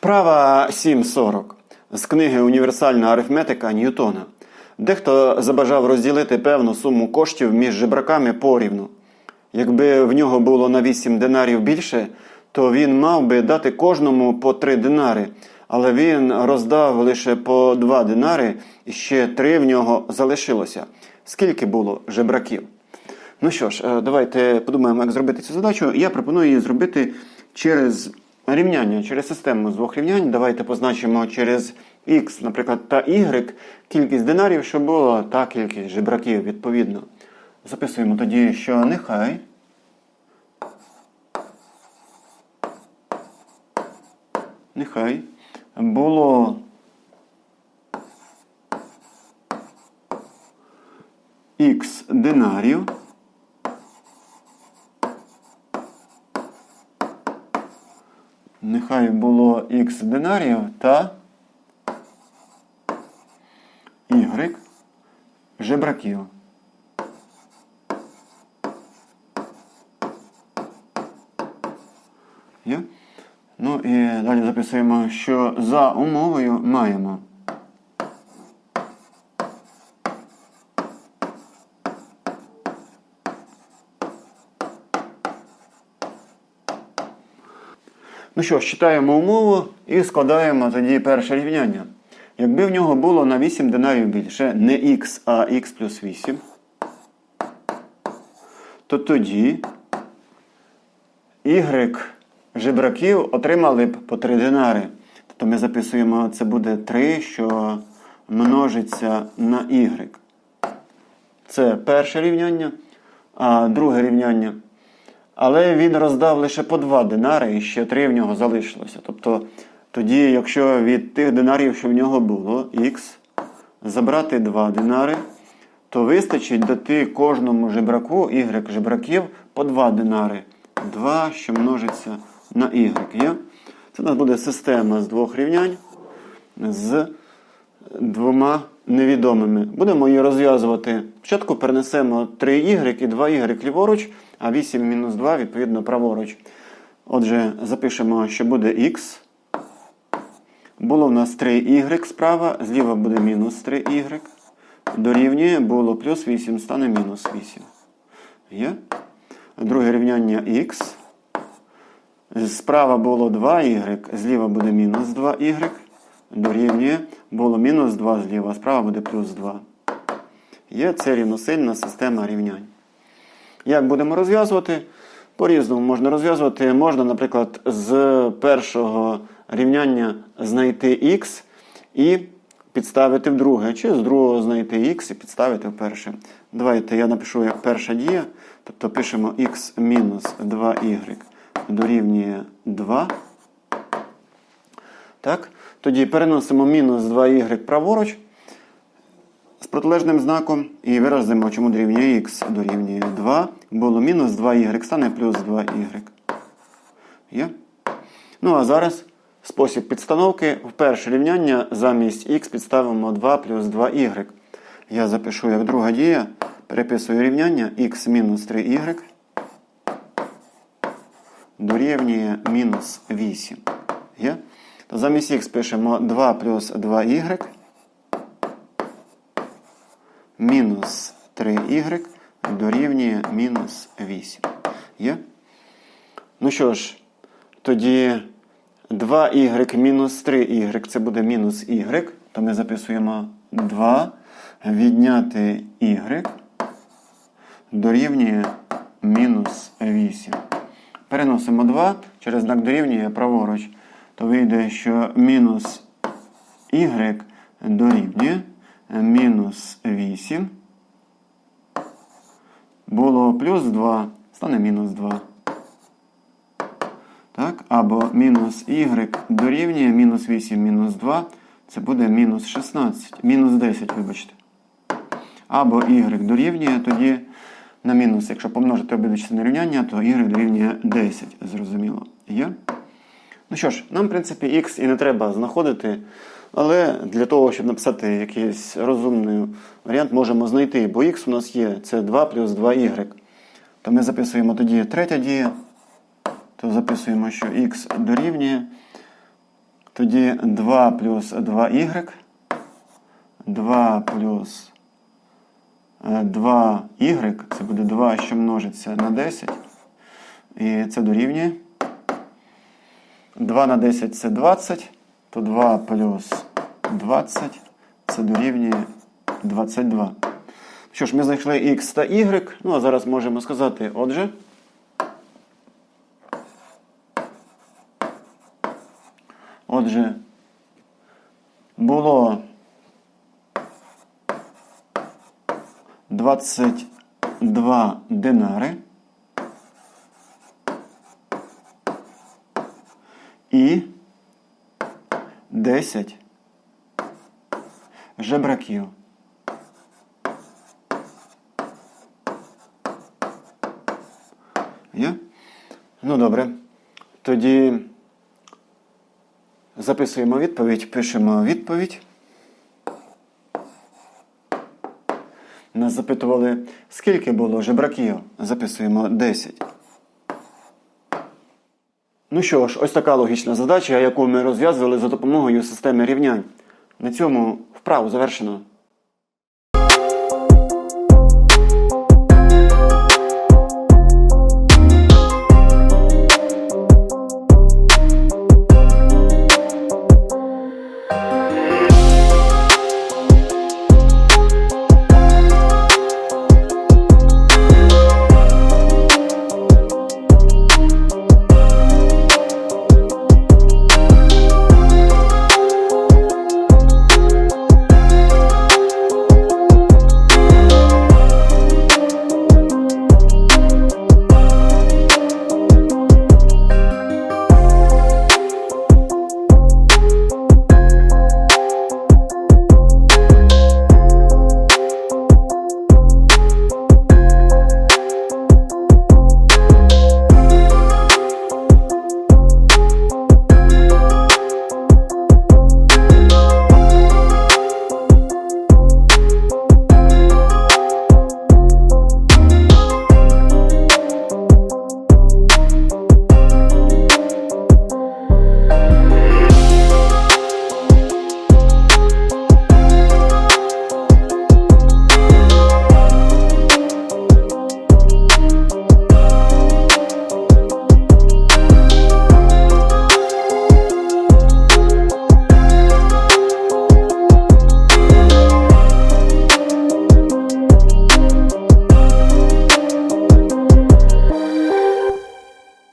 Вправа 7.40 з книги Універсальна арифметика Ньютона. Дехто забажав розділити певну суму коштів між жебраками порівну. Якби в нього було на 8 динарів більше, то він мав би дати кожному по 3 динари, але він роздав лише по 2 динари, і ще 3 в нього залишилося. Скільки було жебраків? Ну що ж, е, давайте подумаємо, як зробити цю задачу. Я пропоную її зробити через рівняння, через систему з двох рівнянь. Давайте позначимо через x, наприклад, та y, кількість динарів, що було, та кількість жебраків відповідно. Записуємо тоді, що нехай. Нехай було х динарів. Нехай було х динарів та y жебраків. Ну і далі записуємо, що за умовою маємо. Ну що читаємо умову і складаємо тоді перше рівняння. Якби в нього було на 8 динарів більше, не х, а х плюс 8, то тоді y жебраків отримали б по 3 динари. Тобто ми записуємо, це буде 3, що множиться на y. Це перше рівняння, а друге рівняння. Але він роздав лише по 2 динари, і ще 3 в нього залишилося. Тобто, тоді, якщо від тих динарів, що в нього було, х, забрати 2 динари, то вистачить дати кожному жебраку y жебраків по 2 динари. 2, що множиться на y. Є? Це у нас буде система з двох рівнянь з двома невідомими. Будемо її розв'язувати. Спочатку перенесемо 3y і 2y ліворуч, а 8 мінус 2, відповідно, праворуч. Отже, запишемо, що буде x. Було в нас 3y справа, зліва буде мінус 3y. Дорівнює було плюс 8, стане мінус 8. Є? Друге рівняння х. Справа було 2y, зліва буде мінус 2y. Дорівнює було мінус 2 зліва, справа буде плюс 2. Є це рівносильна система рівнянь. Як будемо розв'язувати? По-різному можна розв'язувати. Можна, наприклад, з першого рівняння знайти х і підставити в друге, чи з другого знайти х і підставити в перше. Давайте я напишу як перша дія. Тобто пишемо х мінус 2y дорівнює 2. Так? Тоді переносимо мінус 2y праворуч з протилежним знаком і виразимо, чому дорівнює х дорівнює 2. Було мінус 2y, стане плюс 2y. Є? Ну, а зараз спосіб підстановки. В перше рівняння замість х підставимо 2 плюс 2y. Я запишу як друга дія. Переписую рівняння х мінус 3y дорівнює мінус 8. Є? То замість х пишемо 2 плюс 2y мінус 3y дорівнює мінус 8. Є? Ну що ж, тоді 2y мінус 3y це буде мінус y. То ми записуємо 2 відняти y дорівнює мінус 8. Переносимо 2 через знак дорівнює праворуч. То вийде, що мінус y дорівнює мінус 8. Було плюс 2, стане мінус 2. Так, Або мінус y дорівнює мінус 8 мінус 2. Це буде мінус 16, мінус 10, вибачте. Або y дорівнює тоді на мінус, якщо помножити обидві частини рівняння, то y дорівнює 10. Зрозуміло. Є? Ну що ж, нам, в принципі, x і не треба знаходити, але для того, щоб написати якийсь розумний варіант, можемо знайти, бо x у нас є, це 2 плюс 2y. То ми записуємо тоді третя дія, то записуємо, що x дорівнює Тоді 2 плюс 2y. 2 плюс 2y. Це буде 2, що множиться на 10. І це дорівнює. 2 на 10 це 20. То 2 плюс 20 це дорівнює 22. Що ж, ми знайшли x та y. Ну, а зараз можемо сказати, отже. Отже, було 22 динари і 10 жебраків. Є? Ну, добре. Тоді записуємо відповідь, пишемо відповідь. Нас запитували, скільки було жебраків. Записуємо 10. Ну що ж, ось така логічна задача, яку ми розв'язували за допомогою системи рівнянь. На цьому вправу завершено.